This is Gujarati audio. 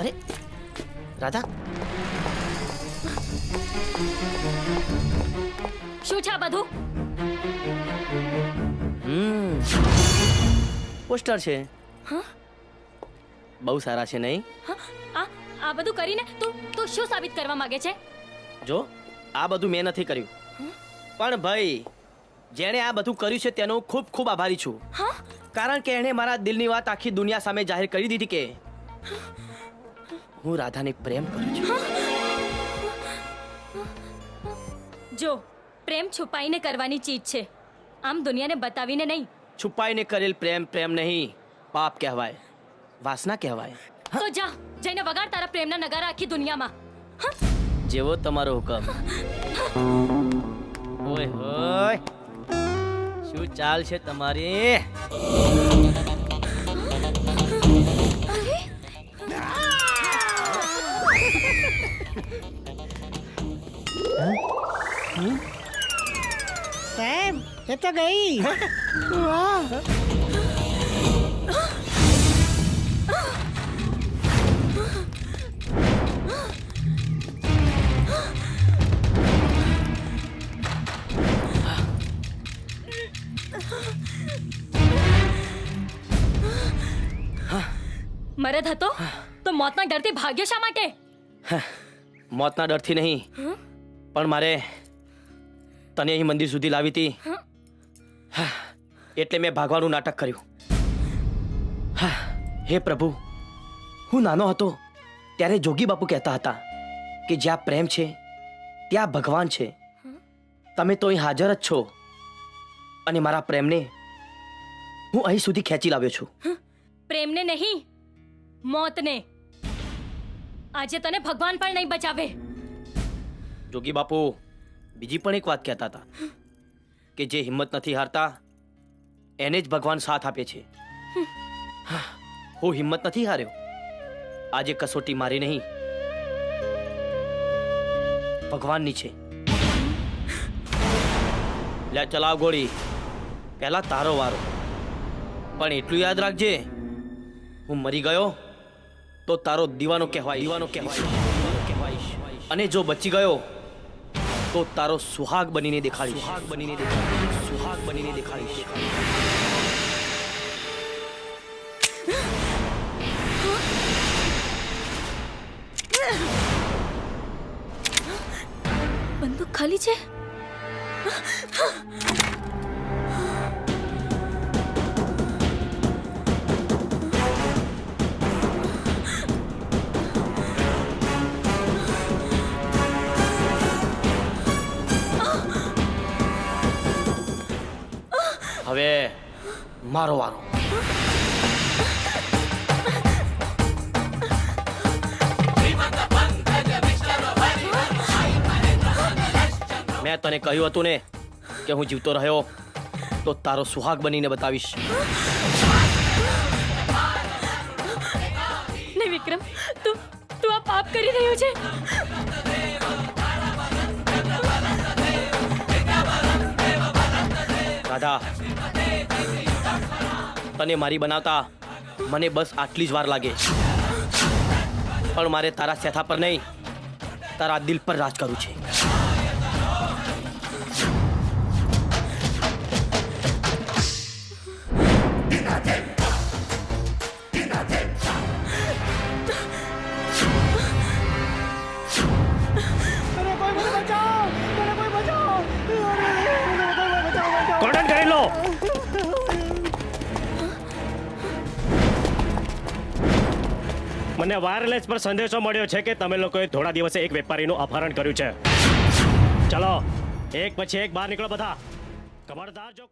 અરે રાધા. શું છે આ બધું? હમ. પોસ્ટર છે. હા? બહુ સારા છે નહીં? હા? આ આ બધું કરીને તું તું શું સાબિત કરવા માંગે છે? જો આ બધું મેં નથી કર્યું. પણ ભાઈ જેણે આ બધું કર્યું છે તેનો ખૂબ ખૂબ આભારી છું. હા? કારણ કે એણે મારા દિલની વાત આખી દુનિયા સામે જાહેર કરી દીધી કે હું રાધાને પ્રેમ કરું છું. જો પ્રેમ છુપાઈને કરવાની ચીજ છે. આમ દુનિયાને બતાવીને નહીં. છુપાઈને કરેલ પ્રેમ પ્રેમ નહીં. પાપ કહેવાય. વાસના કહેવાય. તો જા જઈને વગાડ તારા પ્રેમના નગારા આખી દુનિયામાં. જેવો તમારો હુકમ. ઓય હોય શું ચાલ છે તમારી? સેમ એ તો ગઈ. વાહ. મરદ હતો? તો મોતના ડરથી ભાગ્યો શા માટે? મોતના ડરથી નહીં. પણ મારે તને અહીં મંદિર સુધી લાવી હતી. એટલે મેં ભાગવાનું નાટક કર્યું. હા, પ્રભુ હું નાનો હતો ત્યારે જોગી બાપુ કહેતા હતા કે જ્યાં પ્રેમ છે ત્યાં ભગવાન છે. તમે તો અહીં હાજર જ છો અને મારા પ્રેમને હું અહીં સુધી ખેંચી લાવ્યો છું. પ્રેમને નહીં મોતને. આજે તને ભગવાન પણ નહીં બચાવે. જોગી બાપુ બીજી પણ એક વાત કહેતા હતા કે જે હિંમત નથી હારતા એને જ ભગવાન સાથ આપે છે. હા, હિંમત નથી હાર્યો. આજે કસોટી મારી નહીં. ભગવાનની છે. લે ચલાવ ગોળી. પહેલા તારો વારો. પણ એટલું યાદ રાખજે હું મરી ગયો તો તારો દીવાનો કહેવાય. દીવાનો કહેવાય. દીવાનો કહેવાય અને જો બચી ગયો તો તારો સુહાગ બનીને દેખાડી સુહાગ બનીને દેખાડી સુહાગ બનીને દેખાડીશ. બંદૂક ખાલી છે? હવે મારો વારો મેં તને કહ્યું હતું ને કે હું જીવતો રહ્યો તો તારો સુહાગ બનીને બતાવીશ. ને વિક્રમ તું તું આ પાપ કરી રહ્યો છે? રાધા તને મારી બનાવતા મને બસ આટલી જ વાર લાગે. પણ મારે તારા સેથા પર નહીં, તારા દિલ પર રાજ કરવું છે. મને વાયરલેસ પર સંદેશો મળ્યો છે કે તમે લોકોએ થોડા દિવસે એક વેપારીનું અપહરણ કર્યું છે. ચલો, એક પછી એક બહાર નીકળો બધા. ખબરદાર જો